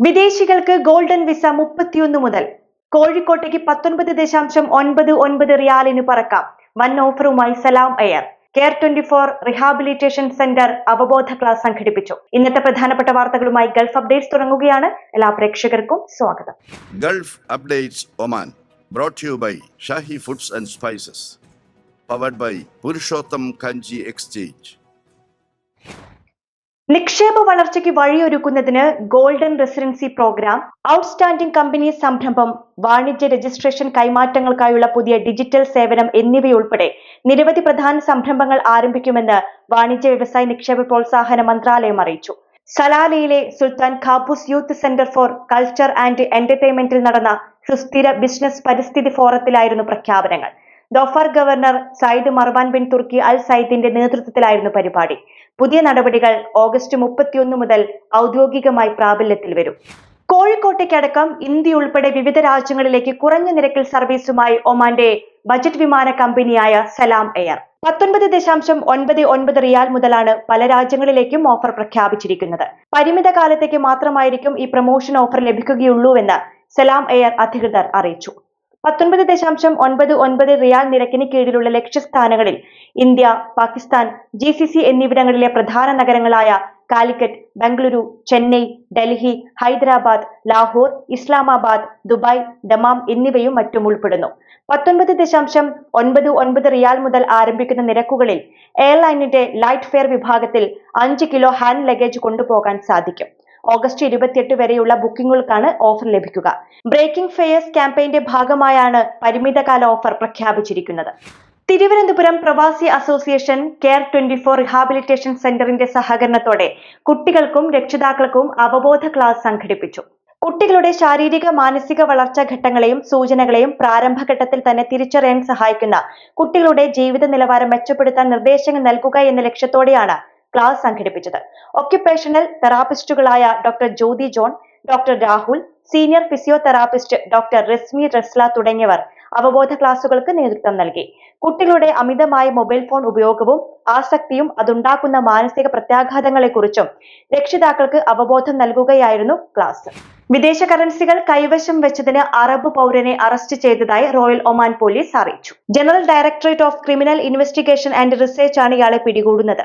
വിദേശികൾക്ക് golden visa മുപ്പത്തിയൊന്ന് മുതൽ. കോഴിക്കോട്ടേക്ക് പത്തൊൻപത് ദശാംശം ഒൻപത് ഒൻപത് റിയാലിന് പറക്കാം. വൻ ഓഫറുമായി Salam air care twenty four rehabilitation centre അവബോധ ക്ലാസ് സംഘടിപ്പിച്ചു. ഇന്നത്തെ പ്രധാനപ്പെട്ട വാർത്തകളുമായി ഗൾഫ് അപ്ഡേറ്റ്സ് തുടങ്ങുകയാണ്. എല്ലാ പ്രേക്ഷകർക്കും സ്വാഗതം. Gulf updates Oman brought you by Shahi foods and spices powered by Purushottam Kanchi exchange. നിക്ഷേപ വളർച്ചയ്ക്ക് വഴിയൊരുക്കുന്നതിന് golden residency programme outstanding company സംരംഭം വാണിജ്യ രജിസ്ട്രേഷൻ കൈമാറ്റങ്ങൾക്കായുള്ള പുതിയ ഡിജിറ്റൽ സേവനം എന്നിവയുൾപ്പെടെ നിരവധി പ്രധാന സംരംഭങ്ങൾ ആരംഭിക്കുമെന്ന് വാണിജ്യ വ്യവസായ നിക്ഷേപ പ്രോത്സാഹന മന്ത്രാലയം അറിയിച്ചു. സലാലയിലെ Sultan Qaboos youth centre for culture and എന്റർടൈൻമെന്റിൽ നടന്ന സുസ്ഥിര ബിസിനസ് പരിസ്ഥിതി ഫോറത്തിലായിരുന്നു പ്രഖ്യാപനങ്ങൾ. Dhofar governor Sayyid Marwan bin Turki Al സയ്യിദിന്റെ നേതൃത്വത്തിലായിരുന്നു പരിപാടി. പുതിയ നടപടികൾ ഓഗസ്റ്റ് മുപ്പത്തിയൊന്ന് മുതൽ ഔദ്യോഗികമായി പ്രാബല്യത്തിൽ വരും. കോഴിക്കോട്ടേക്കടക്കം ഇന്ത്യ ഉൾപ്പെടെ വിവിധ രാജ്യങ്ങളിലേക്ക് കുറഞ്ഞ നിരക്കിൽ സർവീസുമായി ഒമാന്റെ ബജറ്റ് വിമാന കമ്പനിയായ സലാം എയർ. പത്തൊൻപത് ദശാംശം ഒൻപത് ഒൻപത് റിയാൽ മുതലാണ് പല രാജ്യങ്ങളിലേക്കും ഓഫർ പ്രഖ്യാപിച്ചിരിക്കുന്നത്. പരിമിത കാലത്തേക്ക് മാത്രമായിരിക്കും ഈ പ്രൊമോഷൻ ഓഫർ ലഭിക്കുകയുള്ളൂവെന്ന് സലാം എയർ അധികൃതർ അറിയിച്ചു. പത്തൊൻപത് ദശാംശം ഒൻപത് ഒൻപത് റിയാൽ നിരക്കിന് കീഴിലുള്ള ലക്ഷ്യസ്ഥാനങ്ങളിൽ India Pakistan G C C എന്നിവിടങ്ങളിലെ പ്രധാന നഗരങ്ങളായ കാലിക്കറ്റ് ബംഗളൂരു ചെന്നൈ ഡൽഹി ഹൈദരാബാദ് ലാഹോർ ഇസ്ലാമാബാദ് ദുബായ് ദമാം എന്നിവയും മറ്റും ഉൾപ്പെടുന്നു. പത്തൊൻപത് ദശാംശം ഒൻപത് ഒൻപത് റിയാൽ മുതൽ ആരംഭിക്കുന്ന നിരക്കുകളിൽ എയർലൈനിന്റെ ലൈറ്റ് ഫെയർ വിഭാഗത്തിൽ അഞ്ച് കിലോ ഹാൻഡ് ലഗേജ് കൊണ്ടുപോകാൻ സാധിക്കും. ഓഗസ്റ്റ് ഇരുപത്തിയെട്ട് വരെയുള്ള ബുക്കിംഗുകൾക്കാണ് ഓഫർ ലഭിക്കുക. ബ്രേക്കിംഗ് ഫെയേഴ്സ് ക്യാമ്പയിന്റെ ഭാഗമായാണ് പരിമിതകാല ഓഫർ പ്രഖ്യാപിച്ചിരിക്കുന്നത്. Thiruvananthapuram Pravasi association care twenty four rehabilitation സെന്ററിന്റെ സഹകരണത്തോടെ കുട്ടികൾക്കും രക്ഷിതാക്കൾക്കും അവബോധ ക്ലാസ് സംഘടിപ്പിച്ചു. കുട്ടികളുടെ ശാരീരിക മാനസിക വളർച്ചാ ഘട്ടങ്ങളെയും സൂചനകളെയും പ്രാരംഭഘട്ടത്തിൽ തന്നെ തിരിച്ചറിയാൻ സഹായിക്കുന്ന കുട്ടികളുടെ ജീവിത നിലവാരം മെച്ചപ്പെടുത്താൻ നിർദ്ദേശങ്ങൾ നൽകുക എന്ന ലക്ഷ്യത്തോടെയാണ് ക്ലാസ് സംഘടിപ്പിച്ചത്. Occupational തെറാപ്പിസ്റ്റുകളായ doctor Jyothi John doctor Rahul senior physiotherapist doctor Rasmi Rasla തുടങ്ങിയവർ അവബോധ ക്ലാസുകൾക്ക് നേതൃത്വം നൽകി. കുട്ടികളുടെ അമിതമായ മൊബൈൽ ഫോൺ ഉപയോഗവും ആസക്തിയും അതുണ്ടാക്കുന്ന മാനസിക പ്രത്യാഘാതങ്ങളെക്കുറിച്ചും രക്ഷിതാക്കൾക്ക് അവബോധം നൽകുകയായിരുന്നു ക്ലാസ്. വിദേശ കറൻസികൾ കൈവശം വെച്ചതിന് അറബ് പൗരനെ അറസ്റ്റ് ചെയ്തതായി റോയൽ ഒമാൻ പോലീസ് അറിയിച്ചു. General directorate of criminal investigation and research ആണ് ഇയാളെ പിടികൂടുന്നത്.